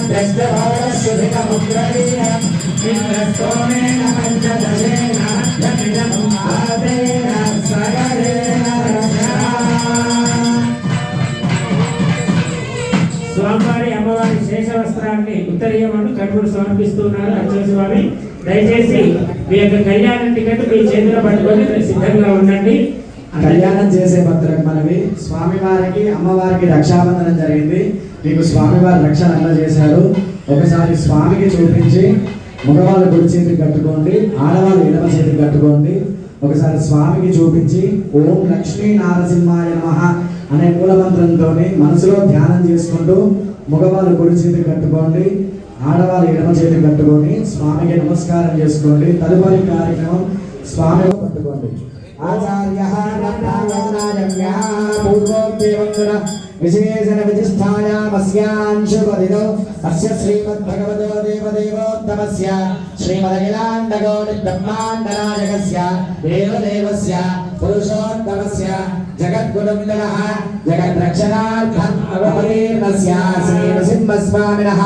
విష్ణయం ద్రష్టభావశుభికముగ్రవీరం ఇంద్రస్తోమేన పంచదశేన అర్థమిదం ఆదేన సగరేణ రక్షా. స్వామివారి అమ్మవారి శేష వస్త్రాన్ని ఉత్తరీయమను కడుపులు సమర్పిస్తున్నారు అర్చన స్వామి. దయచేసి మీ యొక్క కళ్యాణం టికెట్ మీ చేతిలో పట్టుకొని సిద్ధంగా ఉండండి. కళ్యాణం చేసే భక్తులకు మనవి. స్వామివారికి అమ్మవారికి రక్షాబంధనం జరిగింది. మీకు స్వామివారి రక్షణ ఎలా చేశారు ఒకసారి స్వామికి చూపించి మగవాళ్ళు గుడి చేతికి కట్టుకోండి ఆడవాళ్ళు ఎడమ చేతికి కట్టుకోండి. ఒకసారి స్వామికి చూపించి ఓం లక్ష్మీ నారసింహాయ నమః అనే మూలమంత్రంతో మనసులో ధ్యానం చేసుకుంటూ మగవాళ్ళు గుడి చేతికి కట్టుకోండి ఆడవాళ్ళు ఎడమ చేతికి కట్టుకొని స్వామికి నమస్కారం చేసుకోండి. తదుపరి కార్యక్రమం స్వామి పట్టుకోండి. ఆచార్య పూర్వోక్తేవంతున విశేషణ విశిష్టాయామస్యాంశుపదిదో అస్య శ్రీమద్భగవతో దేవదేవోత్తమస్య శ్రీమదఖిలాండగోడి బ్రహ్మాండనాయకస్య దేవదేవస్య పురుషోత్తమస్య జగద్గురుందనః జగద్రక్షణార్థం అవతీర్ణస్య శ్రీ నృసింహస్వామినः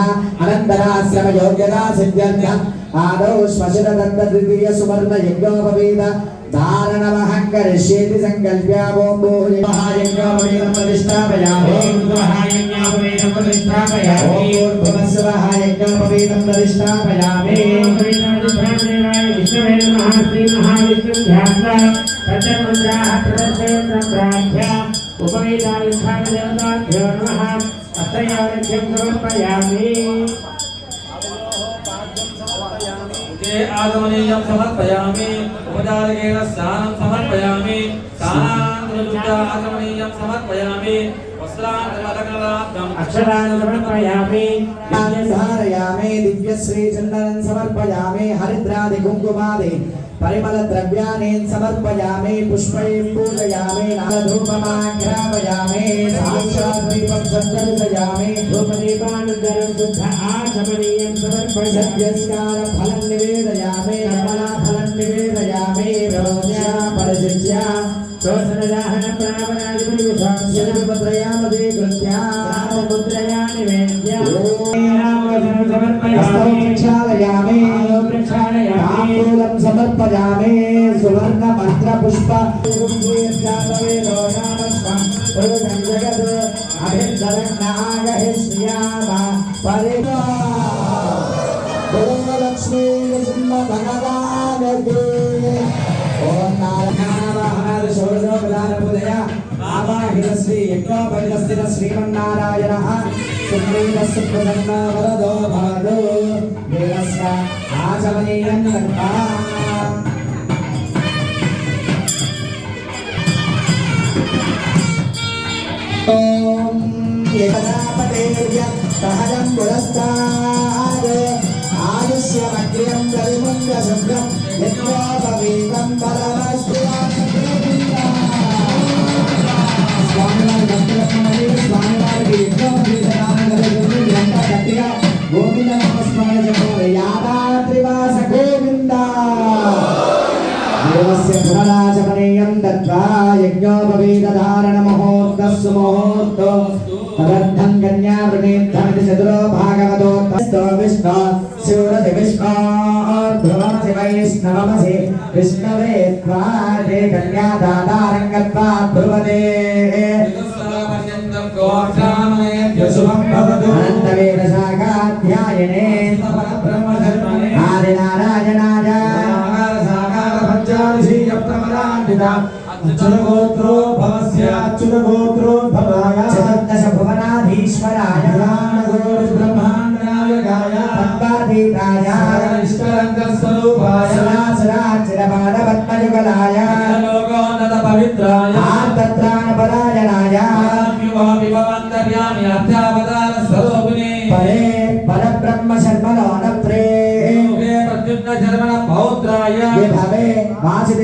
तारणमहङ्करिष्येति सङ्कल्प्यावोम्बोहायङ्गापवेदं प्रतिष्ठापयामि ओम्हायङ्गापवेदं प्रतिष्ठापयामि ओम्भुवस्वहायङ्गापवेदं प्रतिष्ठापयामि विष्णवे नमः श्रीमहाविष्णुं ध्यात्वा पञ्चमन्त्राः प्रवर्तयन्तं प्रार्थ्या उपवेदायुष्ठानदेवताभ्यो नमः अत्रयावध्यं समर्पयामि आगमनीयं समर्पयामि उपचारकेण स्नानं समर्पयामि स्नानान्तरयुक्ता आगमनीयं समर्पयामि अक्षराणि समर्पयामि धारयामि दिव्यश्रीचन्दनं समर्पयामि हरिद्रादि कुङ्कुमादि परिमलद्रव्याणि समर्पयामि पुष्पैः पूजयामि नाधूपमाघ्रापयामि साक्ष పూజయామి నారధూపమాఘ్రాపయామి సాక్షాత్ దీపం సందర్శయామి ధూపదీపానంతరం శుద్ధ ఆచమనీయం సమర్పయామి సత్యస్కార ఫలం నివేదయామి రమణా ఫలం నివేదయామి రోజ్యా పరిశిష్య శోషణదాహన ప్రావరాజి శిరముద్రయామదే కృత్యా ముద్రయా పుష్ప లక్ష్మీ నృసింహ భగవానకి ఓం నారాయణ షోడశ ప్రధాన శ్రీమన్నారాయణ సుప్రీతస్సు ప్రసన్న వరదో భవదు దేవస్య ఆచమనీయం ॐ ఓం ఏకదాపతేర్య సహజం పురస్తాద్ ఆయుష్యమగ్ర్యం కలిముంగ శుభ్రం స్వామివారి భక్తులకి స్వామివారికి యజ్ఞోపవీతనామం కలుగుతుంది ఇదంతా గట్టిగా గోవింద నామస్మరణ చెప్పాలి యాదాద్రివాస గోవింద దేవస్య పునరాచమనీయం దత్వా ముహూర్తో తదర్థం కన్యా వృణీర్థమితి చతురో భాగవతో తస్తో విష్ణు శివరతి విష్ణు ధ్రువమసి వైష్ణవమసి విష్ణవే త్వా తే కన్యా దాదారం గత్వా ధ్రువదే పర్యంతం గోక్షామయేభ్య శుభం భవతు అనంతవేద శాఖాధ్యాయనే బ్రహ్మధర్మణే ఆదినారాయణాయ సాకార పద్మాధీతాయ లోకోన్నత పవిత్రాయ ఆర్తత్రాణపరాయణాయ విభవంతర్యామి అధ్యాపదాన స్వరూపిణి పరే పరబ్రహ్మ శర్మలోనప్రే ప్రత్యున్న శర్మణ పౌత్రాయ విభవే వాసుదేవ